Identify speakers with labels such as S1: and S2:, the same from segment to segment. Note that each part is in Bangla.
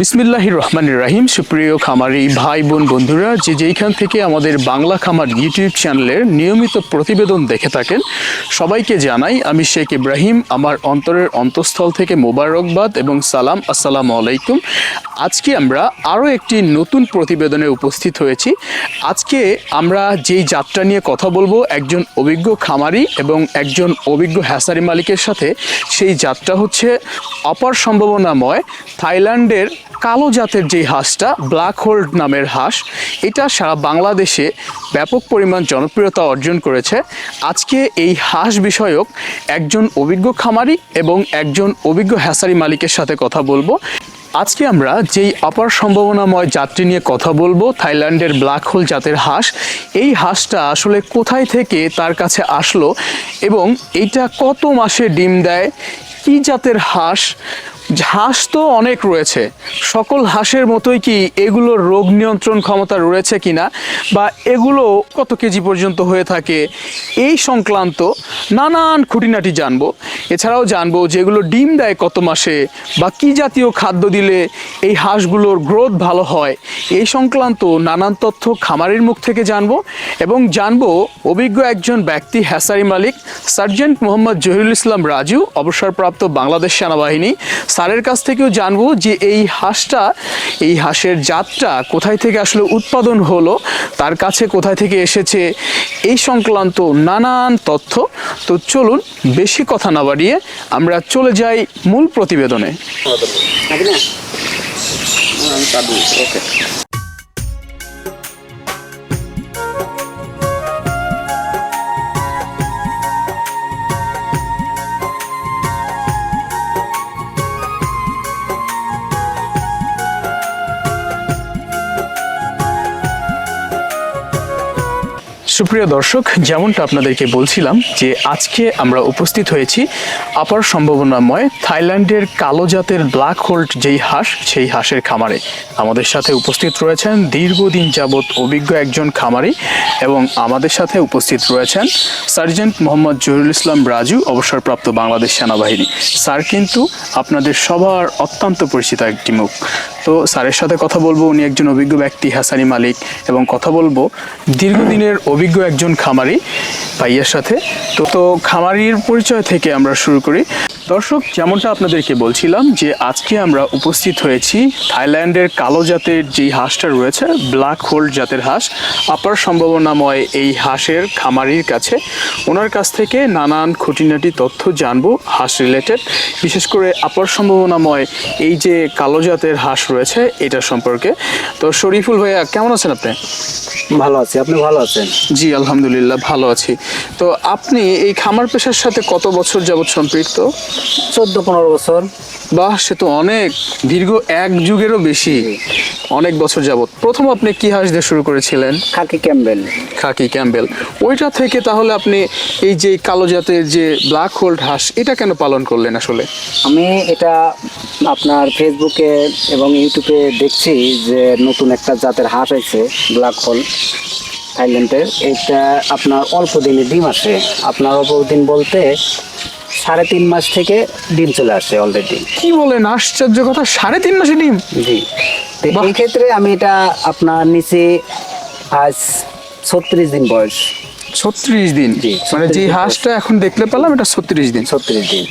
S1: বিসমিল্লাহ রহমান রাহিম। সুপ্রিয় খামারি ভাই, বোন, বন্ধুরা, যে যেইখান থেকে আমাদের বাংলা খামার ইউটিউব চ্যানেলের নিয়মিত প্রতিবেদন দেখে থাকেন, সবাইকে জানাই আমি শেখ ইব্রাহিম, আমার অন্তরের অন্তঃস্থল থেকে মোবারকবাদ এবং সালাম, আসসালামু আলাইকুম। আজকে আমরা আরও একটি নতুন প্রতিবেদনে উপস্থিত হয়েছি। আজকে আমরা যেই যাত্রা নিয়ে কথা বলব, একজন অভিজ্ঞ খামারি এবং একজন অভিজ্ঞ হ্যাসারি মালিকের সাথে, সেই যাত্রা হচ্ছে অপার সম্ভাবনাময় থাইল্যান্ডের কালো জাতের যে হাঁসটা ব্ল্যাক হোল্ড নামের হাঁস, এটা সারা বাংলাদেশে ব্যাপক পরিমাণ জনপ্রিয়তা অর্জন করেছে। আজকে এই হাঁস বিষয়ক একজন অভিজ্ঞ খামারি এবং একজন অভিজ্ঞ হ্যাসারি মালিকের সাথে কথা বলব। আজকে আমরা যেই অপার সম্ভাবনাময় যাত্রী নিয়ে কথা বলব, থাইল্যান্ডের ব্ল্যাক হোল জাতের হাঁস, এই হাঁসটা আসলে কোথায় থেকে তার কাছে আসলো এবং এইটা কত মাসে ডিম দেয়, কি জাতের হাঁস হাঁস তো অনেক রয়েছে। সকল হাঁসের মতোই কি এগুলোর রোগ নিয়ন্ত্রণ ক্ষমতা রয়েছে কিনা? বা এগুলো কত কেজি পর্যন্ত হয়ে থাকে? এই সংক্রান্ত নানান খুঁটিনাটি জানব। এছাড়াও জানব যেগুলো ডিম দেয় কত মাসে? বা কি জাতীয় খাদ্য দিলে এই হাঁসগুলোর গ্রোথ ভালো হয়? এই সংক্রান্ত নানান তথ্য খামারের মুখ থেকে জানব এবং জানব অভিজ্ঞ একজন ব্যক্তি হ্যাসারি মালিক, সার্জেন্ট মোহাম্মদ জহিরুল ইসলাম রাজু, অবসরপ্রাপ্ত বাংলাদেশ সেনাবাহিনী স্যারের কাছ থেকেও জানব যে এই হাঁসটা এই হাঁসের জাতটা কোথায় থেকে আসলে উৎপাদন হলো তার কাছে কোথায় থেকে এসেছে এই সংক্রান্ত নানান তথ্য। তো চলুন বেশি কথা না বাড়িয়ে আমরা চলে যাই মূল প্রতিবেদনে। সুপ্রিয় দর্শক, যেমনটা আপনাদেরকে বলছিলাম যে আজকে আমরা উপস্থিত হয়েছি আপার সম্ভাবনাময় থাইল্যান্ডের কালো জাতের ব্ল্যাক হোল্ড যেই হাঁস, সেই হাঁসের খামারে। আমাদের সাথে উপস্থিত রয়েছেন দীর্ঘদিন যাবৎ অভিজ্ঞ একজন খামারি এবং আমাদের সাথে উপস্থিত রয়েছেন সার্জেন্ট মোহাম্মদ জহিরুল ইসলাম রাজু, অবসরপ্রাপ্ত বাংলাদেশ সেনাবাহিনী। স্যার কিন্তু আপনাদের সবার অত্যন্ত পরিচিত একটি মুখ। তো স্যারের সাথে কথা বলব। উনি একজন অভিজ্ঞ ব্যক্তি, হাসানি মালিক। এবং কথা বলব দীর্ঘদিনের অভিজ্ঞ একজন খামারি ভাইয়ের সাথে। তো তো খামারির পরিচয় থেকে আমরা শুরু করি। দর্শক যেমনটা আপনাদেরকে বলছিলাম যে আজকে আমরা উপস্থিত হয়েছি থাইল্যান্ডের কালো জাতের যেই হাঁসটা রয়েছে ব্ল্যাক হোল্ড জাতের হাঁস আপার সম্ভাবনাময় এই হাঁসের খামারির কাছে। ওনার কাছ থেকে নানান খুঁটিনাটি তথ্য জানব হাঁস রিলেটেড। বিশেষ করে আপার সম্ভাবনাময় এই যে কালো জাতের হাঁস রয়েছে এটা সম্পর্কে। তো শরীফুল ভাইয়া কেমন আছেন আপনি?
S2: ভালো আছি। আপনি ভালো আছেন?
S1: জি আলহামদুলিল্লাহ ভালো আছি। তো আপনি এই খামার পেশার সাথে কত বছর যাবৎ সম্পৃক্ত?
S2: চোদ্দ পনেরো বছর।
S1: বাহ সে তো অনেক। দীর্ঘ এক যুগেরও বেশি। অনেক বছর যাবৎ। প্রথম আপনি কি হাঁস দিয়ে শুরু করেছিলেন?
S2: Khaki Campbell.
S1: Khaki Campbell. ওইটা থেকে তাহলে আপনি এই যে কালো জাতের যে ব্ল্যাক হোল্ড হাঁস এটা কেন পালন করলেন আসলে?
S2: আমি এটা আপনার ফেসবুকে এবং ইউটিউবে দেখছি যে নতুন একটা জাতের হাঁস আছে ব্ল্যাক হোল থাইল্যান্ডের। এটা আপনার অল্প দিনে ডিম আসে। আপনার অল্প দিন বলতে সাড়ে তিন মাস থেকে ডিম চলে আসে অলরেডি
S1: কি বলেন? আশ্চর্য কথা সাড়ে তিন মাসে ডিম?
S2: জি। তো এই ক্ষেত্রে আমি এটা আপনার নিচে আজ ছত্রিশ দিন বয়স।
S1: ছত্রিশ দিন? মানে
S2: 36
S1: যে হাঁসটা এখন দেখলে পেলাম এটা ছত্রিশ দিন।
S2: ছত্রিশ দিন।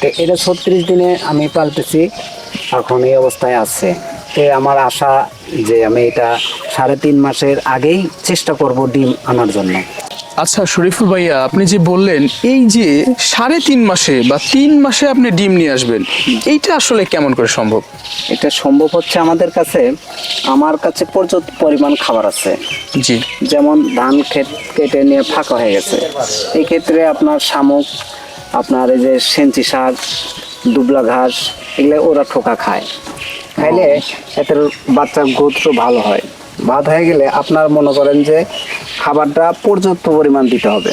S2: তো এটা ছত্রিশ দিনে আমি পালতেছি এখন এই অবস্থায় আছে। আমার আশা যে আমি এটা সাড়ে তিন মাসের আগেই চেষ্টা করব ডিম আনার জন্য।
S1: আচ্ছা শরীফুল ভাইয়া আপনি যে বললেন এই যে সাড়ে তিন মাসে বা তিন মাসে আপনি ডিম নিয়ে আসবেন এইটা আসলে কেমন করে সম্ভব?
S2: এটা সম্ভব হচ্ছে আমাদের কাছে আমার কাছে পর্যাপ্ত পরিমাণ খাবার আছে।
S1: জি।
S2: যেমন ধান ক্ষেত কেটে নিয়ে ফাঁকা হয়ে গেছে। এই ক্ষেত্রে আপনার শামুক আপনার এই যে সেঞ্চি শাক দুবলা ঘাস এগুলো ওরা ঠোকা খায়। খাইলে এতে বাচ্চার গ্রোথ ভালো হয়। ভাত হয়ে গেলে আপনার মনে করেন যে খাবারটা পর্যাপ্ত পরিমাণ দিতে হবে।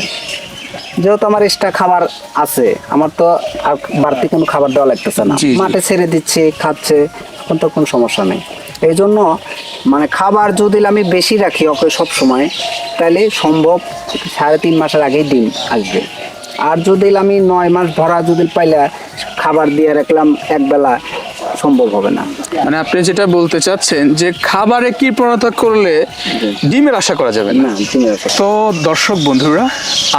S2: যেহেতু আমার এক্সট্রা খাবার আছে আমার তো আর বাড়তি কোনো খাবার দেওয়া লাগতেছে না। মাঠে ছেড়ে দিচ্ছে খাচ্ছে এখন তো কোনো সমস্যা নেই। এই জন্য মানে খাবার যদি আমি বেশি রাখি ওকে সব সময় তাহলে সম্ভব সাড়ে তিন মাসের আগেই ডিম আসবে। আর যদি আমি নয় মাস ভরা যদি পাইলা খাবার দিয়ে রাখলাম একবেলা সম্ভব হবে না।
S1: মানে আপনি যেটা বলতে চাচ্ছেন যে খাবারে কি প্রণতা করলে ডিমের আশা করা যাবে না? তো দর্শক বন্ধুরা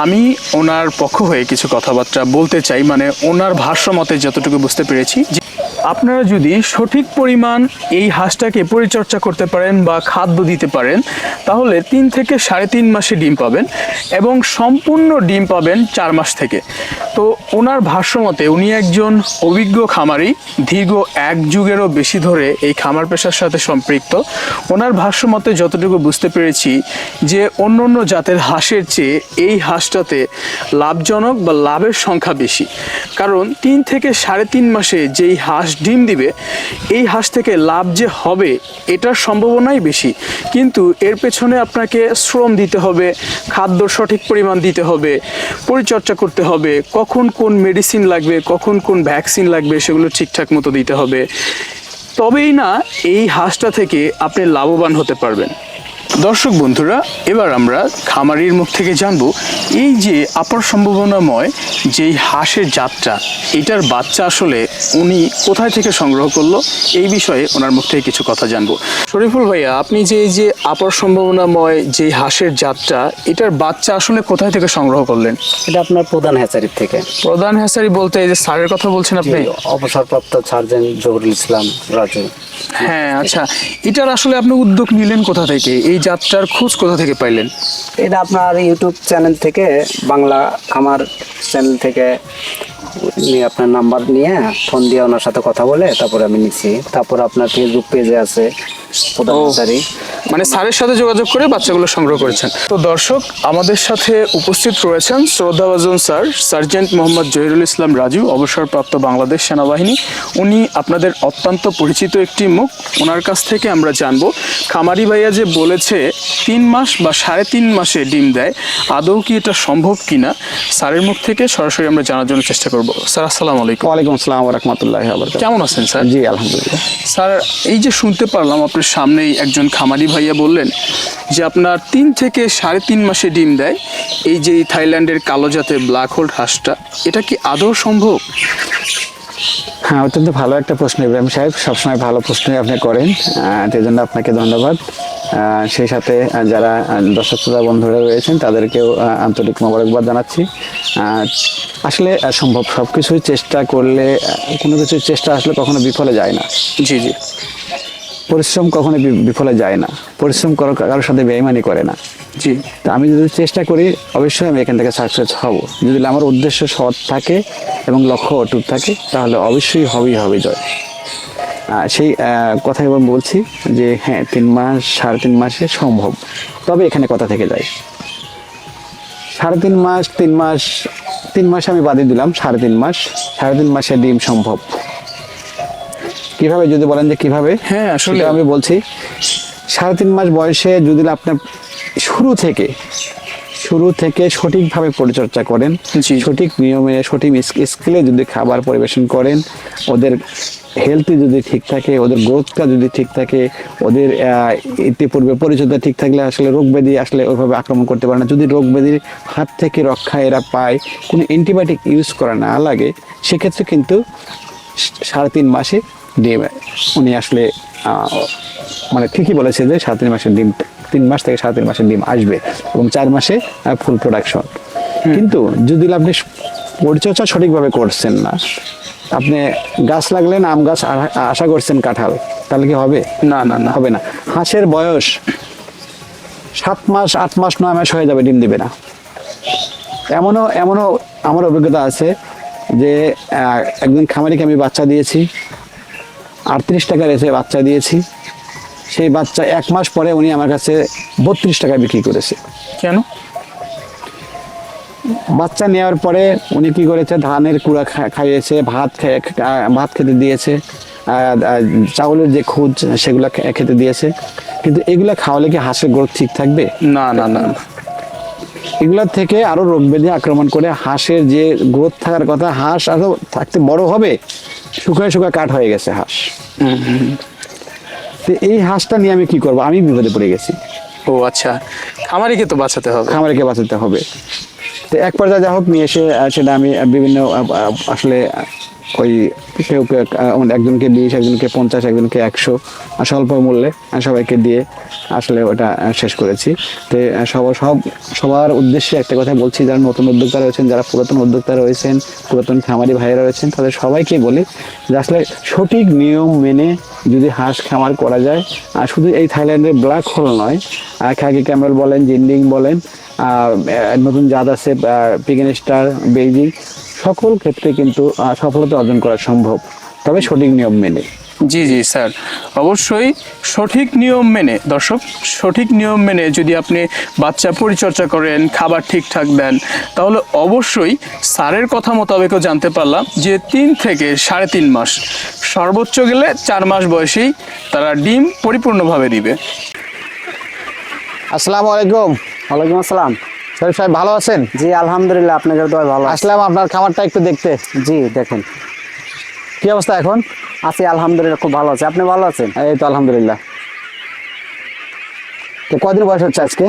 S1: আমি ওনার পক্ষ হয়ে কিছু কথাবার্তা বলতে চাই মানে ওনার ভাষ্য মতে যতটুকু বুঝতে পেরেছি আপনারা যদি সঠিক পরিমাণ এই হাঁসটাকে পরিচর্যা করতে পারেন বা খাদ্য দিতে পারেন, তাহলে তিন থেকে সাড়ে তিন মাসে ডিম পাবেন এবং সম্পূর্ণ ডিম পাবেন চার মাস থেকে। তো ওনার ভাষ্য মতে উনি একজন অভিজ্ঞ খামারি, দীর্ঘ এক যুগেরও বেশি ধরে এই খামার পেশার সাথে সম্পৃক্ত। ওনার ভাষ্য মতে যতটুকু বুঝতে পেরেছি যে অন্য অন্য জাতের হাঁসের চেয়ে এই হাঁসটাতে লাভজনক বা লাভের সংখ্যা বেশি। কারণ তিন থেকে সাড়ে তিন মাসে যেই হাঁস ডিম দিবে, এই হাঁস থেকে লাভ যে হবে, এটার সম্ভাবনাই বেশি। কিন্তু এর পেছনে আপনাকে শ্রম দিতে হবে, খাদ্য সঠিক পরিমাণ দিতে হবে, পরিচর্যা করতে হবে, কখন কোন মেডিসিন লাগবে, কখন কোন ভ্যাকসিন লাগবে, সেগুলো ঠিকঠাক মতো দিতে হবে। তবেই না, এই হাঁসটা থেকে আপনি লাভবান হতে পারবেন। দর্শক বন্ধুরা এবার আমরা খামারির মুখ থেকে জানব এই যে আপার সম্ভাবনাময় যেই হাঁসের জাতটা এটার বাচ্চা আসলে উনি কোথায় থেকে সংগ্রহ করল এই বিষয়ে ওনার মুখ থেকে কিছু কথা জানব। শরীফুল ভাইয়া আপনি যে এই যে আপার সম্ভাবনাময় যে হাঁসের জাতটা এটার বাচ্চা আসলে কোথায় থেকে সংগ্রহ করলেন?
S2: এটা আপনার প্রধান হ্যাচারির থেকে।
S1: প্রধান হ্যাসারি বলতে এই যে সারের কথা বলছেন আপনি?
S2: অবসরপ্রাপ্ত সার্জেন জহুরুল ইসলাম রাজু।
S1: হ্যাঁ আচ্ছা এটার আসলে আপনি উদ্যোগ নিলেন কোথা থেকে? এই যাত্রার খোঁজ কোথা থেকে পাইলেন?
S2: এটা আপনার ইউটিউব চ্যানেল থেকে, বাংলা খামার চ্যানেল থেকে। আপনার নাম্বার নিয়ে ফোন দিয়ে ওনার সাথে কথা বলে তারপরে আমি নিচ্ছি। তারপর আপনার ফেসবুক পেজে আছে প্রধান
S1: মানে স্যারের সাথে যোগাযোগ করে বাচ্চাগুলো সংগ্রহ করেছেন। তো দর্শক আমাদের সাথে উপস্থিত রয়েছেন শ্রদ্ধাভাজন স্যার সার্জেন্ট মোহাম্মদ জহিরুল ইসলাম রাজু অবসরপ্রাপ্ত বাংলাদেশ সেনাবাহিনী। উনি আপনাদের অত্যন্ত পরিচিত একটি মুখ। ওনার কাছ থেকে আমরা জানব খামারি ভাইয়া যে বলেছে তিন মাস বা সাড়ে তিন মাসে ডিম দেয়। আদৌ কি এটা সম্ভব কিনা? স্যারের মুখ থেকে সরাসরি আমরা জানার জন্য চেষ্টা করব। স্যার আসসালামু আলাইকুম।
S3: ওয়ালাইকুম আসসালাম রহমতুল্লাহ
S1: কেমন আছেন স্যার?
S3: জি আলহামদুলিল্লাহ।
S1: স্যার এই যে শুনতে পারলাম আপনার সামনেই একজন খামারি ভাইয়া বললেন যে আপনার তিন থেকে সাড়ে তিন মাসে ডিম দেয়। এই যে থাইল্যান্ডের কালো জাতের ব্ল্যাক হোল্ড হাঁসটা এটা কি আদৌ সম্ভব?
S3: হ্যাঁ অত্যন্ত ভালো একটা প্রশ্ন ইব্রাহিম সাহেব। সবসময় ভালো প্রশ্নই আপনি করেন সেই জন্য আপনাকে ধন্যবাদ। সেই সাথে যারা দর্শক শ্রোতা বন্ধুরা রয়েছেন তাদেরকেও আন্তরিক মোবারকবাদ জানাচ্ছি। আসলে সম্ভব সব কিছুই চেষ্টা করলে কোনো কিছুর চেষ্টা আসলে কখনো বিফলে যায় না।
S1: জি জি।
S3: পরিশ্রম কখনো বিফলে যায় না। পরিশ্রম করো কারোর সাথে বেইমানি করে না।
S1: জি।
S3: তো আমি যদি চেষ্টা করি অবশ্যই আমি এখান থেকে সাকসেস হব। যদি আমার উদ্দেশ্য সৎ থাকে এবং লক্ষ্য অটুট থাকে তাহলে অবশ্যই হবেই হবে জয়। সেই কথাই আমি বলছি যে হ্যাঁ তিন মাস সাড়ে তিন মাসে সম্ভব। তবে এখানে কথা থেকে যায়। সাড়ে তিন মাস তিন মাস তিন মাস আমি বাদে দিলাম সাড়ে তিন মাস সাড়ে তিন মাসে ডিম সম্ভব। কীভাবে যদি বলেন যে কীভাবে?
S1: হ্যাঁ, আসলে-
S3: আমি বলছি। সাড়ে তিন মাস বয়সে যদি আপনার শুরু থেকে শুরু থেকে সঠিকভাবে পরিচর্যা করেন। সঠিক নিয়মে সঠিক স্ক- স্কেলে যদি খাবার পরিবেশন করেন ওদের হেলথি যদি ঠিক থাকে ওদের গ্রোথটা যদি ঠিক থাকে ওদের ইতিপূর্বে পরিচর্যা ঠিক থাকলে আসলে রোগ ব্যাধি আসলে ওইভাবে আক্রমণ করতে পারে না যদি রোগ ব্যাধির হাত থেকে রক্ষা এরা পায় কোনো অ্যান্টিবায়োটিক ইউজ করা না লাগে সেক্ষেত্রে কিন্তু সাড়ে তিন মাসে ডিম উনি আসলে মানে ঠিকই বলেছে যে সাড়ে তিন মাসের ডিম তিন মাস থেকে সাড়ে তিন মাসের ডিম আসবে এবং চার মাসে ফুল প্রোডাকশন কিন্তু যদি আপনি পরিচর্যা সঠিকভাবে করছেন না আপনি গাছ লাগলেন আম গাছ আশা করছেন কাঁঠাল তাহলে কি হবে?
S1: না না না।
S3: হবে না। হাঁসের বয়স সাত মাস আট মাস নয় মাস হয়ে যাবে ডিম দিবে না। এমনও এমনও আমার অভিজ্ঞতা আছে যে একদিন খামারিকে আমি বাচ্চা দিয়েছি। আটত্রিশ টাকা রেটে বাচ্চা দিয়েছি। সেই বাচ্চা এক মাস পরে উনি আমার কাছে বত্রিশ টাকায় বিক্রি করেছে।
S1: কেন?
S3: বাচ্চা নেওয়ার পরে উনি কি করেছে? ধানের কুড়া খাইয়েছে ভাত ভাত খেতে দিয়েছে চাউলের যে খুঁজ সেগুলো খেতে দিয়েছে। কিন্তু এগুলা খাওয়ালে কি হাঁসের গ্রোথ ঠিক থাকবে?
S1: না না না
S3: এগুলোর থেকে আরও রোগ ব্যাধি আক্রমণ করে হাঁসের যে গ্রোথ থাকার কথা হাঁস আরও থাকতে বড় হবে। শুকায় শুকায় কাঠ হয়ে গেছে হাঁস। তো এই হাঁসটা নিয়ে আমি কি করব? আমি বিপদে পড়ে গেছি।
S1: ও আচ্ছা খামারিকে তো বাঁচাতে হবে।
S3: খামারিকে বাঁচাতে হবে। তো এক পর্যায়ে যা হোক নিয়ে এসে সেটা আমি বিভিন্ন আসলে ওই কেউ একজনকে বিশ একজনকে পঞ্চাশ একজনকে একশো স্বল্প মূল্যে সবাইকে দিয়ে আসলে ওটা শেষ করেছি। তো আহ, সব সব সবার উদ্দেশ্যে একটা কথা বলছি যারা নতুন উদ্যোক্তা রয়েছেন যারা পুরাতন উদ্যোক্তা রয়েছেন পুরাতন খামারি ভাইয়েরা রয়েছেন তাদের সবাইকে বলি যে আসলে সঠিক নিয়ম মেনে যদি হাঁস খামার করা যায় আর শুধু এই থাইল্যান্ডের ব্ল্যাক হোল নয় খাকি ক্যামেল বলেন জিন্ডিং বলেন নতুন জাত আছে পিগেন স্টার বেইজিং সকল ক্ষেত্রে কিন্তু সফলতা অর্জন করা সম্ভব। তবে সঠিক নিয়ম মেনে।
S1: জি জি স্যার। অবশ্যই সঠিক নিয়ম মেনে। দর্শক সঠিক নিয়ম মেনে যদি আপনি বাচ্চা পরিচর্যা করেন খাবার ঠিকঠাক দেন তাহলে অবশ্যই স্যারের কথা মোতাবেকও জানতে পারলাম যে তিন থেকে সাড়ে তিন মাস। সর্বোচ্চ গেলে চার মাস বয়সেই তারা ডিম পরিপূর্ণভাবে দিবে।
S3: আসসালামু আলাইকুম।
S2: ওয়ালাইকুম আসসালাম।
S3: শরীফ সাহেব ভালো আছেন?
S2: জি আলহামদুলিল্লাহ আপনাদের দোয়া ভালো
S3: আসলাম আপনার খামারটা একটু দেখতে।
S2: জি দেখেন।
S3: কি অবস্থা এখন?
S2: আছি আলহামদুলিল্লাহ খুব ভালো আছে। আপনি ভালো আছেন?
S3: এই তো আলহামদুলিল্লাহ। তো কদিন বয়স হচ্ছে আজকে?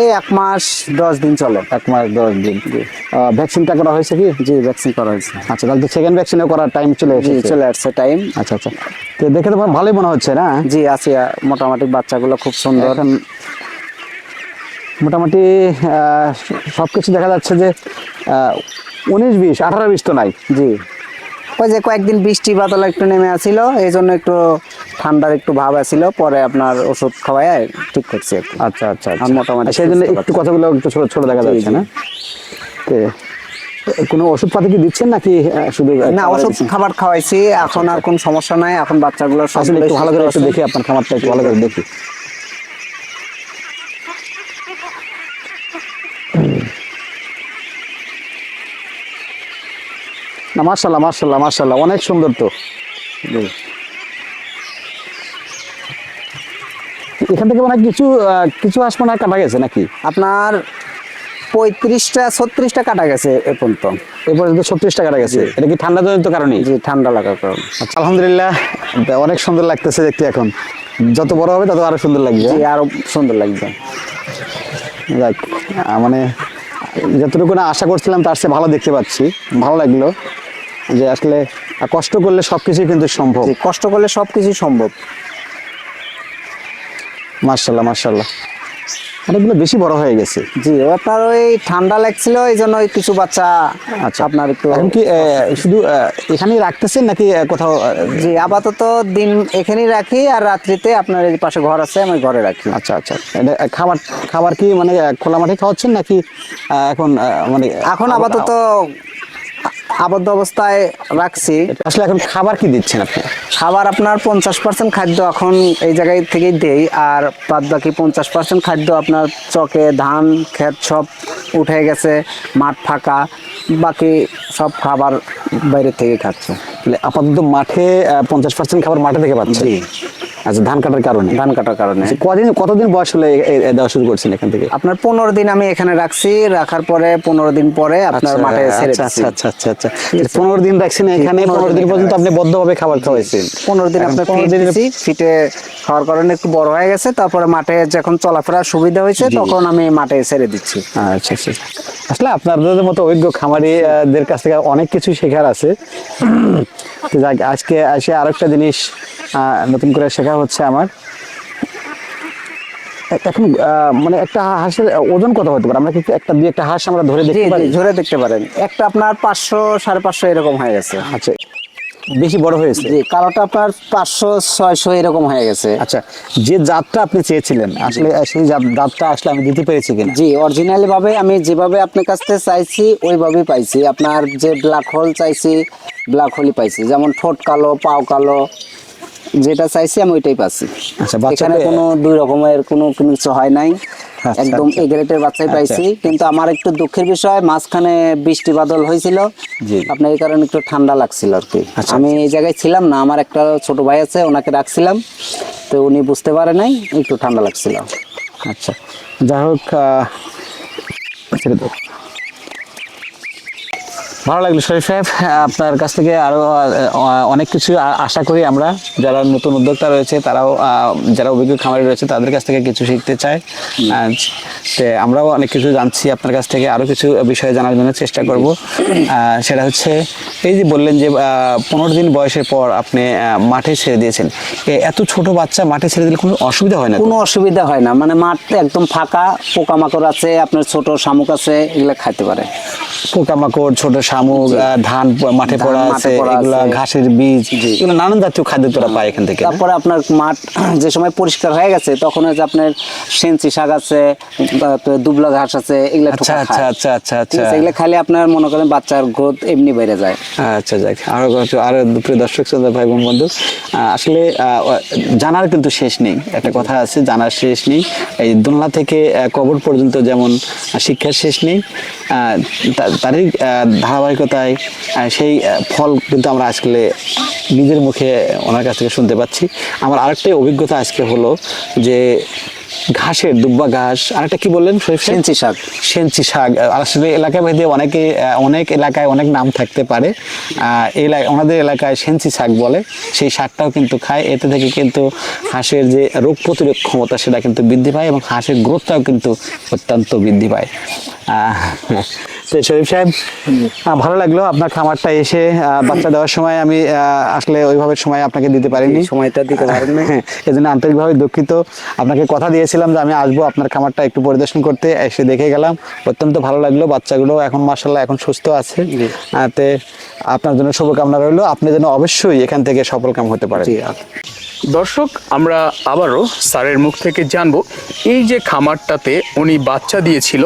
S2: এই এক মাস দশ দিন চলে।
S3: এক মাস দশ দিন। ভ্যাকসিনটা করা হয়েছে কি?
S2: জি ভ্যাকসিন করা হয়েছে।
S3: আচ্ছা তাহলে তো সেকেন্ড ভ্যাকসিনও করার টাইম চলে এসেছে।
S2: চলে আসছে টাইম
S3: আচ্ছা আচ্ছা। তো দেখে তো ভালোই মনে হচ্ছে না?
S2: জি আছি মোটামুটি বাচ্চাগুলো খুব সুন্দর।
S3: এখন মোটামুটি সব কিছু দেখা যাচ্ছে যে উনিশ বিশ আঠারো বিশ তো নাই।
S2: জি। ওই যে কয়েকদিন বৃষ্টি বাদল একটু নেমে আসছিল এই জন্য একটু ঠান্ডার একটু ভাব আছিল পরে আপনার ওষুধ খাওয়ায় ঠিক করছে
S3: আচ্ছা আচ্ছা
S2: আর মোটামুটি
S3: সেই জন্য একটু কথাগুলো একটু ছোট ছোট দেখা যাচ্ছে না? কোনো ওষুধপাতি কি দিচ্ছেন নাকি শুধু
S2: না ওষুধ খাবার খাওয়াইছি এখন আর কোন সমস্যা নাই এখন বাচ্চাগুলো
S3: আসলে একটু ভালো করে একটু দেখি আপনার খামারটা একটু ভালো করে দেখি। মার্শাল্লাহ মার্শাল্লাহ মার্শাল্লাহ অনেক সুন্দর তো। এখান থেকে মানে কিছু কিছু হাঁস মনে কাটা গেছে নাকি?
S2: আপনার পঁয়ত্রিশটা ছত্রিশটা কাটা গেছে এ পর্যন্ত।
S3: এ পর্যন্ত ছত্রিশটা কাটা গেছে। এটা কি ঠান্ডা জনিত কারণে
S2: জি ঠান্ডা লাগার কারণে।
S3: আচ্ছা, আলহামদুলিল্লাহ অনেক সুন্দর লাগতেছে দেখতে এখন। যত বড় হবে তত আরও সুন্দর লাগবে।
S2: আরও সুন্দর লাগবে।
S3: যাক মানে যতটুকু না আশা করছিলাম তার চেয়ে ভালো দেখতে পাচ্ছি। ভালো লাগল। যে আসলে কষ্ট করলে সবকিছুই কিন্তু সম্ভব।
S2: কষ্ট করলে সবকিছু সম্ভব।
S3: মার্শাল্লাহ মার্শাল্লাহ অনেকগুলো বেশি বড় হয়ে গেছে।
S2: জি আপনার ওই ঠান্ডা লাগছিল এই জন্য কিছু বাচ্চা
S3: আচ্ছা।
S2: আপনার একটু
S3: এখন কি শুধু এখানেই রাখতেছেন নাকি কোথাও
S2: জি আপাতত দিন এখানেই রাখি আর রাত্রিতে আপনার এই পাশে ঘর আছে আমি ঘরে রাখি।
S3: আচ্ছা আচ্ছা। খাবার খাবার কি মানে খোলা মাঠে খাওয়াচ্ছেন নাকি এখন মানে
S2: এখন আপাতত আবদ্ধ অবস্থায় রাখছি।
S3: আসলে এখন খাবার কি দিচ্ছেন আপনি?
S2: খাবার আপনার পঞ্চাশ পার্সেন্ট খাদ্য এখন এই জায়গায় থেকেই দেই আর বাদ বাকি পঞ্চাশ পার্সেন্ট খাদ্য আপনার চকে ধান ক্ষেত সব উঠে গেছে মাঠ ফাঁকা বাকি সব খাবার বাইরে থেকে খাচ্ছে।
S3: আপাতত মাঠে পঞ্চাশ পার্সেন্ট খাবার মাঠে থেকে পাচ্ছেন?
S2: জি।
S3: আচ্ছা ধান কাটার কারণে?
S2: ধান কাটার কারণে।
S3: আচ্ছা, কদিন কতদিন বয়স হলে দেওয়া শুরু করছেন এখান থেকে?
S2: আপনার পনেরো দিন আমি এখানে রাখছি রাখার পরে পনেরো দিন পরে আপনার মাঠে ছেড়ে
S3: আচ্ছা আচ্ছা আচ্ছা আচ্ছা। আচ্ছা পনেরো দিন রাখছেন এখানে পনেরো দিন
S2: দিন
S3: পর্যন্ত আপনি বদ্ধভাবে খাবার খাওয়াইছেন।
S2: পনেরো দিন আপনার
S3: 15
S2: ফিট
S3: দিনের-
S2: দিছি ফিটে খাওয়ার কারণে একটু বড় হয়ে গেছে তারপরে মাঠে যখন চলাফেরার সুবিধা হয়েছে তখন আমি মাঠে ছেড়ে দিচ্ছি।
S3: আচ্ছা আচ্ছা আসলে আপনাদের মতো অভিজ্ঞ খামারিদের কাছ থেকে অনেক কিছু শেখার আছে। আজকে এসে আরেকটা জিনিস আহ, নতুন করে শেখা হচ্ছে আমার। এখন মানে একটা হাঁসের ওজন কত হতে পারে? আমরা কি একটা দুই একটা হাঁস আমরা ধরে দেখতে পারি?
S2: ধরে দেখতে পারেন। একটা আপনার পাঁচশো সাড়ে পাঁচশো এরকম হয়ে গেছে।
S3: আচ্ছা বেশি বড় হয়েছে?
S2: জি কালোটা আপনার পাঁচশো ছয়শো এরকম হয়ে গেছে।
S3: আচ্ছা যে জাতটা আপনি চেয়েছিলেন আসলে সেই জাত- জাতটা আসলে আমি দিতে পেরেছি কিনা?
S2: জি অরিজিনালি ভাবে আমি যেভাবে আপনার কাছ থেকে চাইছি ওইভাবেই পাইছি। আপনার যে ব্ল্যাক হোল চাইছি ব্ল্যাক হোলই পাইছি। যেমন ঠোঁট কালো পাও কালো যেটা চাইছি আমি ওইটাই পাচ্ছি।
S3: আচ্ছা,
S2: এখানে কোনো দুই রকমের কোনো কিছু হয় নাই।
S3: আচ্ছা,
S2: একদম
S3: আচ্ছা।
S2: এ গ্রেডের বাচ্চাই। পাইছি। কিন্তু আমার একটু দুঃখের বিষয় মাঝখানে বৃষ্টি বাদল হয়েছিল।
S3: জি।
S2: আপনার এই কারণে একটু ঠান্ডা লাগছিল আর কি। আমি এই জায়গায় ছিলাম না আমার একটা ছোট ভাই আছে ওনাকে রাখছিলাম। তো উনি বুঝতে পারে নাই একটু ঠান্ডা লাগছিল।
S3: আচ্ছা। যাই হোক ছেড়ে। ভালো লাগল শরীফ সাহেব। আপনার কাছ থেকে আরও আহ, অনেক কিছু আশা করি আমরা যারা নতুন উদ্যোক্তা রয়েছে তারাও যারা অভিজ্ঞ খামারি রয়েছে তাদের কাছ থেকে কিছু শিখতে চায়। আমরাও অনেক কিছু জানছি আপনার কাছ থেকে আরও কিছু বিষয়ে জানার জন্য চেষ্টা করব। সেটা হচ্ছে এই যে বললেন যে পনেরো দিন বয়সের পর আপনি মাঠে ছেড়ে দিয়েছেন। এত ছোট বাচ্চা মাঠে ছেড়ে দিলে কোনো অসুবিধা হয় না
S2: কোনো অসুবিধা হয় না। মানে মাঠ একদম ফাঁকা পোকামাকড় আছে আপনার ছোট শামুক আছে এগুলো খাইতে পারে।
S3: পোকামাকড় ছোট শামুক ধান মাঠে পড়া আছে এগুলা ঘাসের বীজ এগুলো নানান জাতীয় খাদ্য তোরা পায় এখান থেকে
S2: তারপরে আপনার মাঠ যে সময় পরিষ্কার হয়ে গেছে তখন হচ্ছে আপনার সেঞ্চি শাক আছে দুবলা ঘাস আছে এগুলো
S3: আচ্ছা আচ্ছা আচ্ছা আচ্ছা আচ্ছা।
S2: এগুলো খালি আপনার মনে করেন বাচ্চার গ্রোথ এমনি বেড়ে যায়।
S3: আচ্ছা যাক আরও আরও প্রিয় দর্শক শ্রোতা ভাই বোন বন্ধু আসলে জানার কিন্তু শেষ নেই একটা কথা আছে জানার শেষ নেই। এই দোলনা থেকে কবর পর্যন্ত যেমন শিক্ষার শেষ নেই আহ, তারই আহ, ধারাবাহিকতায় সেই ফল কিন্তু আমরা আজকে নিজের মুখে ওনার কাছ থেকে শুনতে পাচ্ছি। আমার আরেকটাই অভিজ্ঞতা আজকে হলো যে ঘাসের দুব্বা ঘাস আরেকটা কি বললেন
S2: সেঞ্চি শাক।
S3: সেঞ্চি শাক। আসলে এলাকা ভেদে অনেকে অনেক এলাকায় অনেক নাম থাকতে পারে। আহ, এই এলা- ওনাদের এলাকায় সেঞ্চি শাক বলে। সেই শাকটাও কিন্তু খায়। এতে থেকে কিন্তু হাঁসের যে রোগ প্রতিরোধ ক্ষমতা সেটা কিন্তু বৃদ্ধি পায় এবং হাঁসের গ্রোথটাও কিন্তু অত্যন্ত বৃদ্ধি পায়। তো শরীফ সাহেব ভালো লাগল আপনার খামারটা এসে বাচ্চা দেওয়ার সময় আমি আসলে ওইভাবে সময় আপনাকে দিতে পারিনি।
S2: সময়টা দিতে পারেন।
S3: হ্যাঁ, এজন্য আন্তরিকভাবে দুঃখিত। আপনাকে কথা দিয়েছিলাম যে আমি আসব আপনার খামারটা একটু পরিদর্শন করতে এসে দেখে গেলাম। অত্যন্ত ভালো লাগল বাচ্চাগুলো এখন মার্শাল্লাহ এখন সুস্থ আছে। তে আপনার জন্য শুভকামনা রইল। আপনি যেন অবশ্যই এখান থেকে সফল কাম হতে পারেন।
S1: দর্শক, আমরা আবারও স্যারের মুখ থেকে জানব, এই যে খামারটাতে উনি বাচ্চা দিয়েছিল,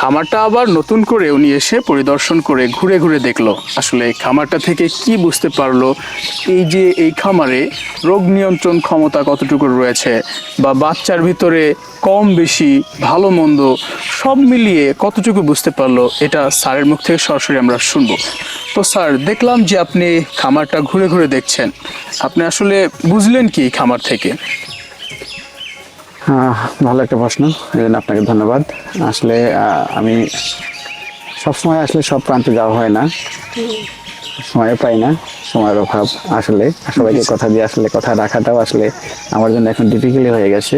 S1: খামারটা আবার নতুন করে উনি এসে পরিদর্শন করে ঘুরে ঘুরে দেখল। আসলে খামারটা থেকে কি বুঝতে পারল? এই যে এই খামারে রোগ নিয়ন্ত্রণ ক্ষমতা কতটুকু রয়েছে? বা বাচ্চার ভিতরে কম বেশি ভালো মন্দ সব মিলিয়ে কতটুকু বুঝতে পারল? এটা স্যারের মুখ থেকে সরাসরি আমরা শুনব। তো স্যার, দেখলাম যে আপনি খামারটা ঘুরে ঘুরে দেখছেন। আপনি আসলে বুঝলেন কি এই খামার থেকে?
S3: ভালো একটা প্রশ্ন এই জন্য আপনাকে ধন্যবাদ। আসলে আমি সবসময় আসলে সব প্রান্তে যাওয়া হয় না। সময় পাই না সময়ের অভাব আসলে। সবাইকে কথা দিয়ে আসলে কথা রাখাটাও আসলে আমার জন্য এখন ডিফিকাল্ট হয়ে গেছে।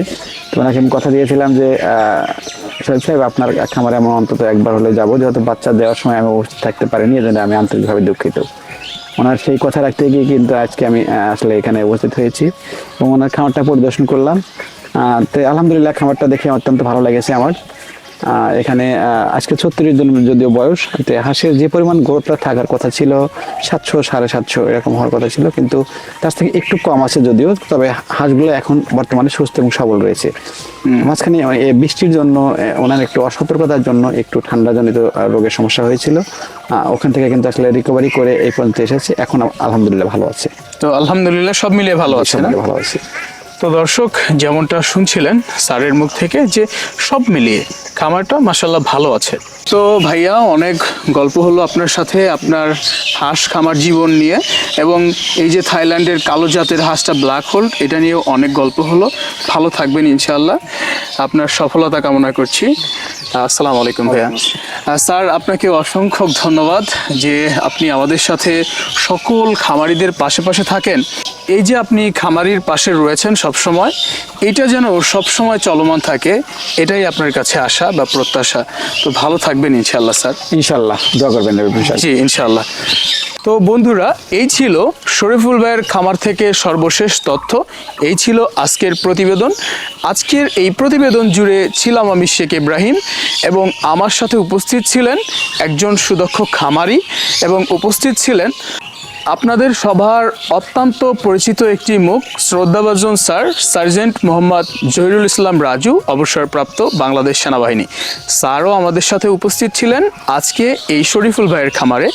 S3: তো ওনাকে আমি কথা দিয়েছিলাম যে আহ, সাহেব আপনার খামারে আমি অন্তত একবার হলে যাব। যেহেতু বাচ্চা দেওয়ার সময় আমি উপস্থিত থাকতে পারিনি এজন্য আমি আন্তরিকভাবে দুঃখিত। ওনার সেই কথা রাখতে গিয়ে কিন্তু আজকে আমি আসলে এখানে উপস্থিত হয়েছি এবং ওনার খামারটা পরিদর্শন করলাম। তো আলহামদুলিল্লাহ খামারটা দেখে অত্যন্ত ভালো লেগেছে আমার। এখানে আজকে ছত্রিশ জন যদিও বয়স হাঁসের যে পরিমাণ গ্রোথটা থাকার কথা ছিল সাতশো সাড়ে সাতশো এরকম হওয়ার কথা ছিল কিন্তু তার থেকে একটু কম আছে যদিও তবে হাঁসগুলো এখন বর্তমানে সুস্থ এবং সবল রয়েছে। মাঝখানে এই বৃষ্টির জন্য ওনার একটু অসতর্কতার জন্য একটু ঠান্ডাজনিত রোগের সমস্যা হয়েছিল। ওখান থেকে কিন্তু আসলে রিকভারি করে এই পর্যন্ত এসেছে। এখন আলহামদুলিল্লাহ ভালো আছে।
S1: তো আলহামদুলিল্লাহ সব মিলিয়ে ভালো আছে
S3: ভালো আছে।
S1: তো দর্শক যেমনটা শুনছিলেন স্যারের মুখ থেকে যে সব মিলিয়ে খামারটা মাসাল্লাহ ভালো আছে। তো ভাইয়া অনেক গল্প হলো আপনার সাথে আপনার হাঁস খামার জীবন নিয়ে এবং এই যে থাইল্যান্ডের কালো জাতের হাঁসটা ব্ল্যাক হোল্ড এটা নিয়েও অনেক গল্প হলো। ভালো থাকবেন ইনশাআল্লাহ। আপনার সফলতা কামনা করছি। আসসালামু আলাইকুম ভাইয়া। স্যার আপনাকে অসংখ্য ধন্যবাদ যে আপনি আমাদের সাথে সকল খামারিদের পাশে পাশে থাকেন। এই যে আপনি খামারির পাশে রয়েছেন সব সময় এটা যেন সব সময় চলমান থাকে এটাই আপনার কাছে আশা বা প্রত্যাশা। তো ভালো থাকবেন ইনশাআল্লাহ স্যার।
S3: ইনশাল্লাহ দোয়া করবেন
S1: জি ইনশাআল্লাহ। তো বন্ধুরা এই ছিল শরীফুল ভাইয়ের খামার থেকে সর্বশেষ তথ্য। এই ছিল আজকের প্রতিবেদন। আজকের এই প্রতিবেদন জুড়ে ছিলাম আমি শেখ ইব্রাহিম এবং আমার সাথে উপস্থিত ছিলেন একজন সুদক্ষ খামারি এবং উপস্থিত ছিলেন আপনাদের সভার অত্যন্ত পরিচিত একটি মুখ, শ্রদ্ধাভাজন স্যার, সার্জেন্ট মোহাম্মদ জহিরুল ইসলাম রাজু, অবসরপ্রাপ্ত বাংলাদেশ সেনাবাহিনী। স্যারও আমাদের সাথে উপস্থিত ছিলেন আজকে এই শরীফুল ভাইয়ের খামারে।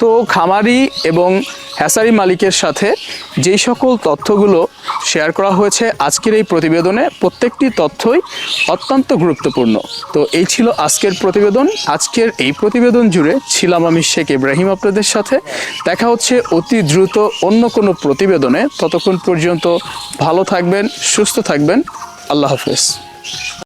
S1: তো খামারি এবং হ্যাসারি মালিকের সাথে যেই সকল তথ্যগুলো শেয়ার করা হয়েছে, আজকের এই প্রতিবেদনে প্রত্যেকটি তথ্যই অত্যন্ত গুরুত্বপূর্ণ। তো এই ছিল আজকের প্রতিবেদন। আজকের এই প্রতিবেদন জুড়ে ছিলাম আমি শেখ ইব্রাহিম আপনাদের সাথে। দেখা হচ্ছে অতি দ্রুত অন্য কোনো প্রতিবেদনে। ততক্ষণ পর্যন্ত ভালো থাকবেন, সুস্থ থাকবেন। আল্লাহ হাফেজ।